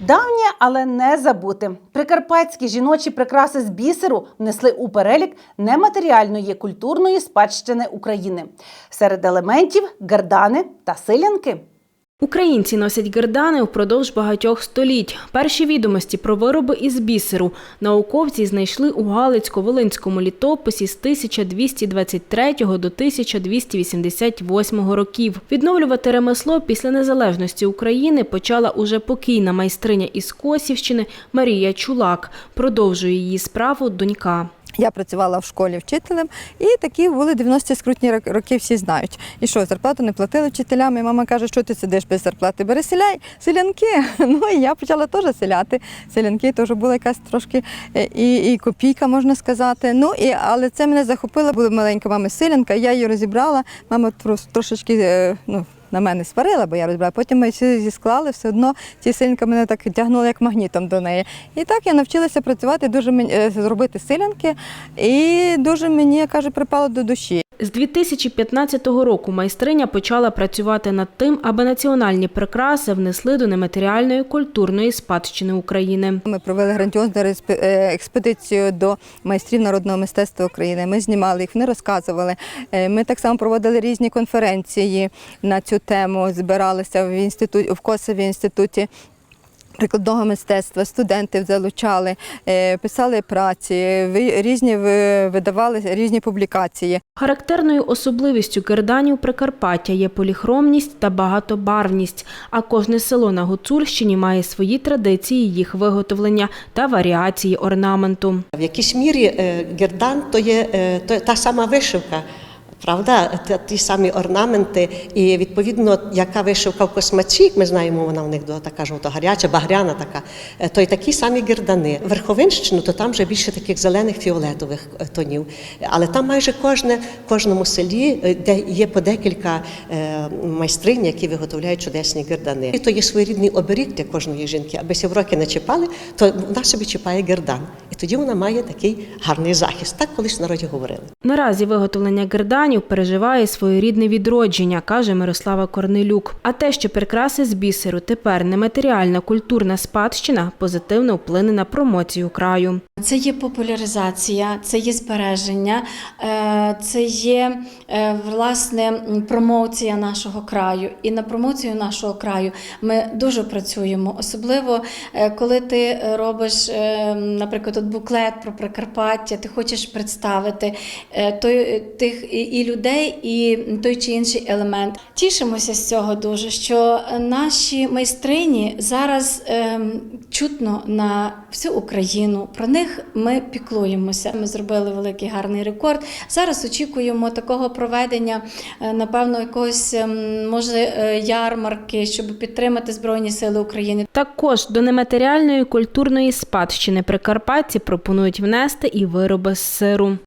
Давнє, але не забути. Прикарпатські жіночі прикраси з бісеру внесли у перелік нематеріальної культурної спадщини України. Серед елементів гардани та силянки. Українці носять гердани впродовж багатьох століть. Перші відомості про вироби із бісеру науковці знайшли у Галицько-Волинському літописі з 1223 до 1288 років. Відновлювати ремесло після незалежності України почала уже покійна майстриня із Косівщини Марія Чулак. Продовжує її справу донька. Я працювала в школі вчителем, і такі були 90-ті скрутні рок- роки, всі знають. І що, зарплату не платили вчителям, і мама каже, що ти сидиш без зарплати, бери селяй, селянки. Ну і я почала теж селяти. Селянки теж була якась трошки е, і, і копійка, можна сказати. Ну, і, але це мене захопило, була маленька мама селянка, я її розібрала, мама трош- трошечки. е, Ну, на мене сварила, бо я розбирала. Потім ми всі зісклали, все одно ці силянка мене так тягнула як магнітом до неї. І так я навчилася працювати, дуже мені е, зробити силянки, і дуже мені каже, припало до душі. З 2015 року майстриня почала працювати над тим, аби національні прикраси внесли до нематеріальної культурної спадщини України. Ми провели грандіозну е, експедицію до майстрів народного мистецтва України. Ми знімали їх, вони розказували. Е, Ми так само проводили різні конференції на цю тему. Збиралися в інституті в Косові інституті. Прикладного мистецтва студенти залучали, е, писали праці, ви- різні видавали різні публікації. Характерною особливістю герданів Прикарпаття є поліхромність та багатобарвність, а кожне село на Гуцульщині має свої традиції їх виготовлення та варіації орнаменту. В якійсь мірі е, гердан то є е, то та сама вишивка. Правда, ті самі орнаменти, і відповідно, яка вишивка в космачі, ми знаємо, вона в них така жовто-гаряча, багряна така, е, то й такі самі гердани. Верховинщину, то там вже більше таких зелених фіолетових е, тонів. Але там майже кожне, кожному селі, е, де є по декілька майстринь, які виготовляють чудесні гердани. І то є своєрідний оберіг для кожної жінки, аби ся в роки не чіпали, то вона собі чіпає гердан. І тоді вона має такий гарний захист. Так колись в народі говорили. Наразі виготовлення герданів переживає своєрідне відродження, каже Мирослава Корнелюк. А те, що прикраси з бісеру тепер нематеріальна культурна спадщина, позитивно вплине на промоцію краю. Це є популяризація, це є збереження, е, це є е, власне промоція нашого краю. І на промоцію нашого краю ми дуже працюємо, особливо е, коли ти робиш, наприклад, буклет про Прикарпаття, ти хочеш представити той, тих і, людей, і той чи інший елемент. Тішимося з цього дуже, що наші майстрині зараз ем, чутно на всю Україну. Про них ми піклуємося. Ми зробили великий гарний рекорд. Зараз очікуємо такого проведення, е, напевно, якогось ем, може е, ярмарки, щоб підтримати Збройні Сили України. Також до нематеріальної культурної спадщини прикарпатці пропонують внести і вироби з сиру.